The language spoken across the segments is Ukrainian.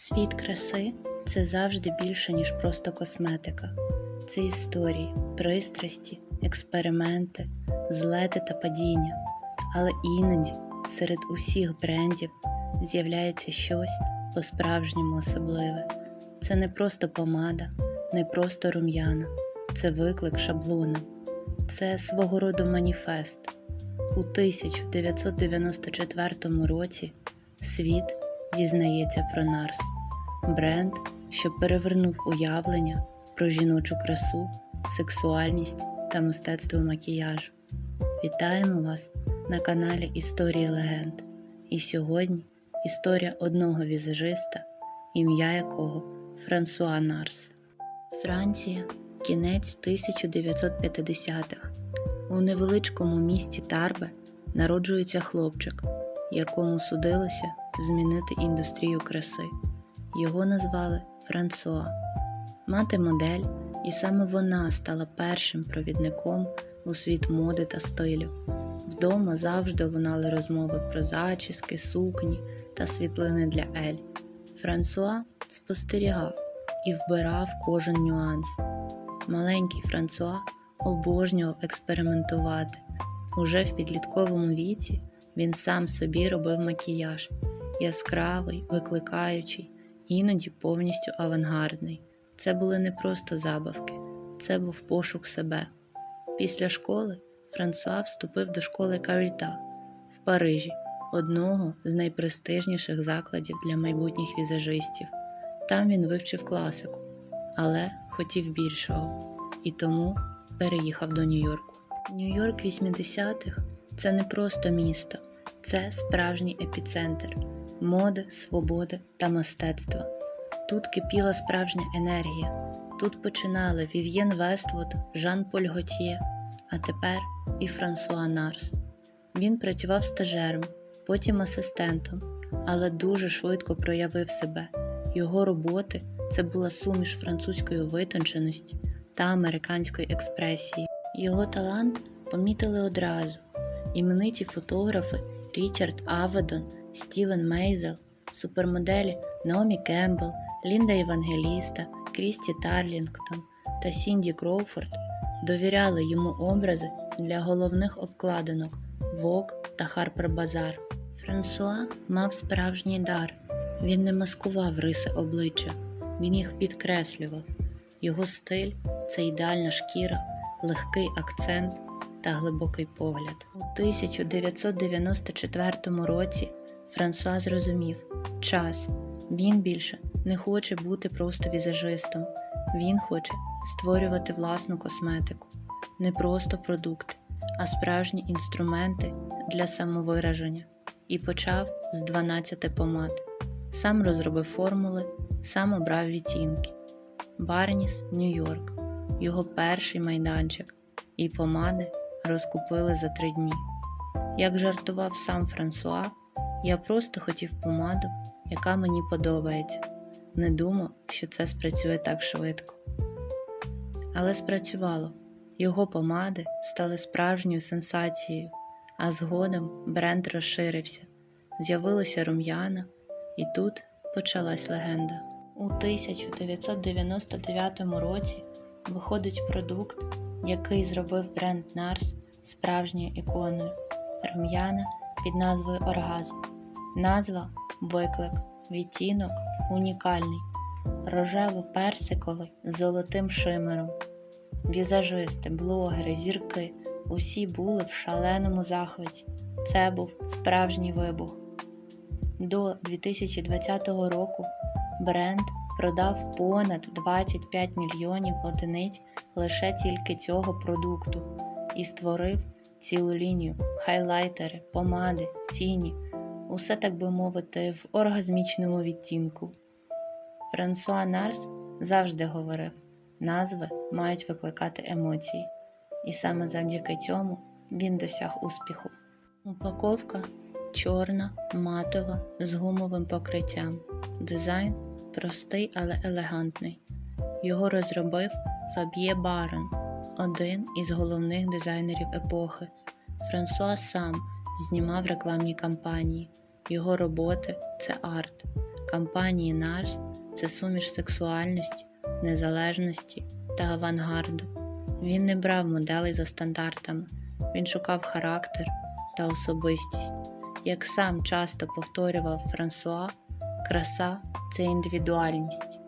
Світ краси це завжди більше, ніж просто косметика. Це історії, пристрасті, експерименти, злети та падіння. Але іноді серед усіх брендів з'являється щось по-справжньому особливе. Це не просто помада, не просто рум'яна, це виклик шаблона, це свого роду маніфест. У 1994 році світ дізнається про Нарс, бренд, що перевернув уявлення про жіночу красу, сексуальність та мистецтво макіяжу. Вітаємо вас на каналі Історії легенд. І сьогодні історія одного візажиста, ім'я якого Франсуа Нарс. Франція, кінець 1950-х. У невеличкому місті Тарбе народжується хлопчик, якому судилося змінити індустрію краси. Його назвали Франсуа. Мати модель, і саме вона стала першим провідником у світ моди та стилю. Вдома завжди лунали розмови про зачіски, сукні та світлини для Ель. Франсуа спостерігав і вбирав кожен нюанс. Маленький Франсуа обожнював експериментувати. Уже в підлітковому віці він сам собі робив макіяж яскравий, викликаючий, іноді повністю авангардний. Це були не просто забавки, це був пошук себе. Після школи Франсуа вступив до школи Каріта в Парижі, одного з найпрестижніших закладів для майбутніх візажистів. Там він вивчив класику, але хотів більшого і тому переїхав до Нью-Йорку. Нью-Йорк 80-х це не просто місто, це справжній епіцентр моди, свободи та мистецтва. Тут кипіла справжня енергія. Тут починали Вів'єн Вествуд, Жан-Поль Готьє, а тепер і Франсуа Нарс. Він працював стажером, потім асистентом, але дуже швидко проявив себе. Його роботи це була суміш французької витонченості та американської експресії. Його талант помітили одразу. Імениті фотографи Річард Аведон, Стівен Мейзел, супермоделі Наомі Кембл, Лінда Євангеліста, Крісті Тарлінгтон та Сінді Кроуфорд довіряли йому образи для головних обкладинок Vogue та Harper Bazaar. Франсуа мав справжній дар. Він не маскував риси обличчя, він їх підкреслював. Його стиль це ідеальна шкіра, легкий акцент та глибокий погляд. У 1994 році Франсуа зрозумів час. Він більше не хоче бути просто візажистом. Він хоче створювати власну косметику, не просто продукти, а справжні інструменти для самовираження. І почав з 12 помад. Сам розробив формули, сам обрав відтінки. Барніс, Нью-Йорк, його перший майданчик, і помади розкупили за три дні. Як жартував сам Франсуа, я просто хотів помаду, яка мені подобається. Не думав, що це спрацює так швидко. Але спрацювало. Його помади стали справжньою сенсацією, а згодом бренд розширився. З'явилася рум'яна, і тут почалась легенда. У 1999 році виходить продукт, який зробив бренд Нарс справжньою іконою рум'яна під назвою Оргазм. Назва виклик, відтінок унікальний, рожево-персиковий з золотим шимером. Візажисти, блогери, зірки усі були в шаленому захваті. Це був справжній вибух. До 2020 року бренд продав понад 25 мільйонів одиниць лише тільки цього продукту і створив цілу лінію хайлайтери, помади, тіні, усе так би мовити, в оргазмічному відтінку. Франсуа Нарс завжди говорив: назви мають викликати емоції, і саме завдяки цьому він досяг успіху. Упаковка чорна, матова з гумовим покриттям. Дизайн простий, але елегантний. Його розробив Фаб'є Барон, один із головних дизайнерів епохи. Франсуа сам знімав рекламні кампанії. Його роботи це арт, компанії NARS це суміш сексуальності, незалежності та авангарду. Він не брав моделей за стандартами, він шукав характер та особистість. Як сам часто повторював Франсуа, краса це індивідуальність.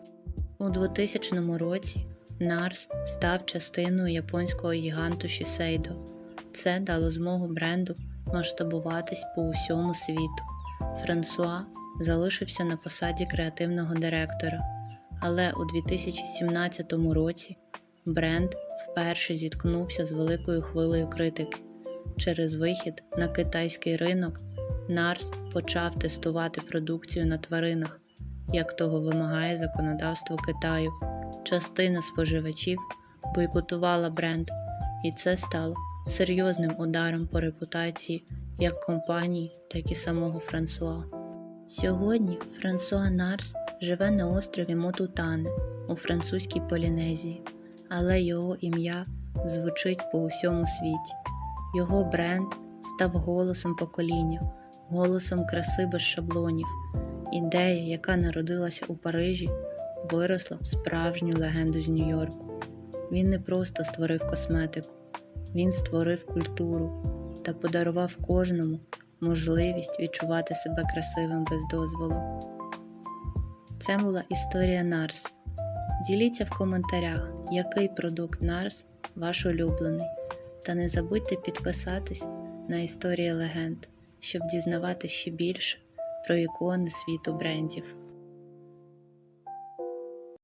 У 2000 році Нарс став частиною японського гіганту Shiseido. Це дало змогу бренду масштабуватись по усьому світу. Франсуа залишився на посаді креативного директора, але у 2017 році бренд вперше зіткнувся з великою хвилею критики. Через вихід на китайський ринок Нарс почав тестувати продукцію на тваринах, як того вимагає законодавство Китаю. Частина споживачів бойкотувала бренд, і це стало серйозним ударом по репутації як компанії, так і самого Франсуа. Сьогодні Франсуа Нарс живе на острові Мотутане у французькій Полінезії, але його ім'я звучить по усьому світі. Його бренд став голосом покоління, голосом краси без шаблонів. Ідея, яка народилася у Парижі, виросла в справжню легенду з Нью-Йорку. Він не просто створив косметику, він створив культуру та подарував кожному можливість відчувати себе красивим без дозволу. Це була історія Нарс. Діліться в коментарях, який продукт Нарс ваш улюблений. Та не забудьте підписатись на історії легенд, щоб дізнаватися ще більше про ікони світу брендів.